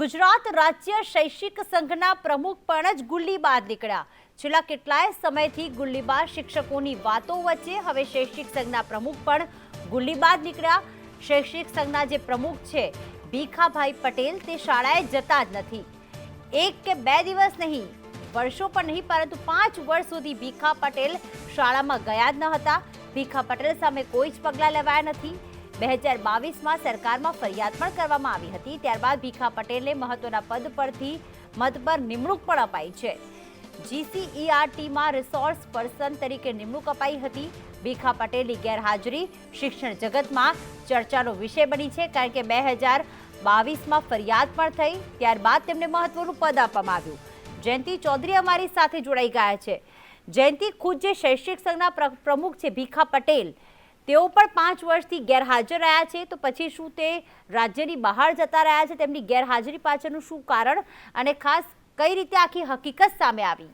ગુજરાત રાજ્ય શૈક્ષિક સંઘના પ્રમુખ પણ જ ગુલ્લીબાજ નીકળ્યા. છેલ્લા કેટલાય સમયથી ગુલ્લીબાજ શિક્ષકોની વાતો વચ્ચે હવે શૈક્ષિક સંઘના પ્રમુખ પણ ગુલ્લીબાજ નીકળ્યા. શૈક્ષિક સંઘના જે પ્રમુખ છે, ભીખાભાઈ પટેલ તે શાળાએ જતા જ નથી. એક કે બે દિવસ નહીં, વર્ષો પણ નહીં, પરંતુ પાંચ વર્ષ સુધી ભીખા પટેલ શાળામાં ગયા જ ન હતા. ભીખા પટેલ સામે કોઈ જ પગલાં લેવાયા નથી. બે હજાર બાવીસમાં સરકારમાં ફરિયાદ પણ કરવામાં આવી હતી. ત્યારબાદ ભીખા પટેલને મહત્વના પદ પરથી મત પર નિમણૂક પણ અપાઈ છે. જીસીઈઆરટીમાં રિસોર્સ પર્સન તરીકે નિમણૂક અપાઈ હતી. ભીખા પટેલની ગેરહાજરી શિક્ષણ જગતમાં ચર્ચાનો વિષય બની છે કારણ કે બે હજાર બાવીસમાં ફરિયાદ પણ થઈ. ત્યારબાદ તેમને મહત્વનું પદ આપવામાં આવ્યું. જયંતિ ચૌધરી અમારી સાથે જોડાઈ ગયા છે. જયંતિ ખુદ જે શૈક્ષિક સંઘના પ્ર- પ્રમુખ છે ભીખા પટેલ તેઓ પણ પાંચ વર્ષથી ગેરહાજર રહ્યા છે. તો પછી શું તે રાજ્યની બહાર જતા રહ્યા છે? તેમની ગેરહાજરી પાછળનું શું કારણ? અને ખાસ કઈ રીતે આખી હકીકત સામે આવી?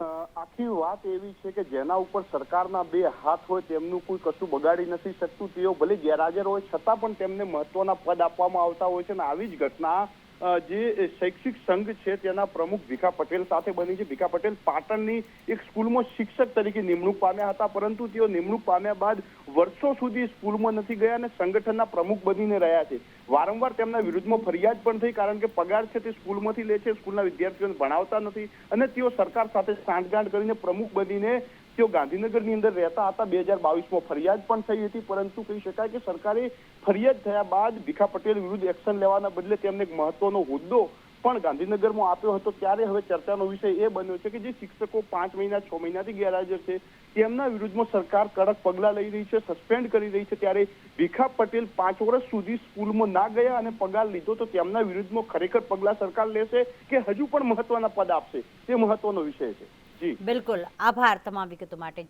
આખી વાત એવી છે કે જેના ઉપર સરકારના બે હાથ હોય તેમનું કોઈ કશું બગાડી નથી શકતું. તેઓ ભલે ગેરહાજર હોય છતાં પણ તેમને મહત્વના પદ આપવામાં આવતા હોય છે અને આવી જ ઘટના જે શૈક્ષિક સંઘ છે તેના પ્રમુખ ભીખા પટેલ સાથે બની છે. ભીખા પટેલ પાટણની એક સ્કૂલમાં શિક્ષક તરીકે નિમણૂક પામ્યા હતા, પરંતુ તેઓ નિમણૂક પામ્યા બાદ વર્ષો સુધી સ્કૂલમાં નથી ગયા અને સંગઠનના પ્રમુખ બનીને રહ્યા છે. વારંવાર તેમના વિરુદ્ધમાં ફરિયાદ પણ થઈ, કારણ કે પગાર છે તે સ્કૂલમાંથી લે છે, સ્કૂલના વિદ્યાર્થીઓને ભણાવતા નથી અને તેઓ સરકાર સાથે સાંઠગાંઠ કરીને પ્રમુખ બનીને તેઓ ગાંધીનગરની અંદર રહેતા હતા. બે હજાર બાવીસમાં ફરિયાદ પણ થઈ હતી, પરંતુ કહી શકાય કે સરકારે ફરિયાદ થયા બાદ ભીખા પટેલ વિરુદ્ધ એક્શન લેવાના બદલે તેમને એક મહત્વનો હોદ્દો પણ ગાંધીનગરમાં આપ્યો હતો. ત્યારે હવે ચર્ચાનો વિષય એ બન્યો છે કે જે શિક્ષકો પાંચ મહિના, છ મહિનાથી ગેરહાજર છે, તેમના વિરુદ્ધમાં સરકાર કડક પગલાં લઈ રહી છે, સસ્પેન્ડ કરી રહી છે. ત્યારે ભીખા પટેલ પાંચ વર્ષ સુધી સ્કૂલમાં ના ગયા અને પગાર લીધો તો તેમના વિરુદ્ધમાં ખરેખર પગલાં સરકાર લેશે કે હજુ પણ મહત્વના પદ આપશે? તે મહત્વનો વિષય છે. બિલકુલ. આભાર તમામ વિગતો માટે.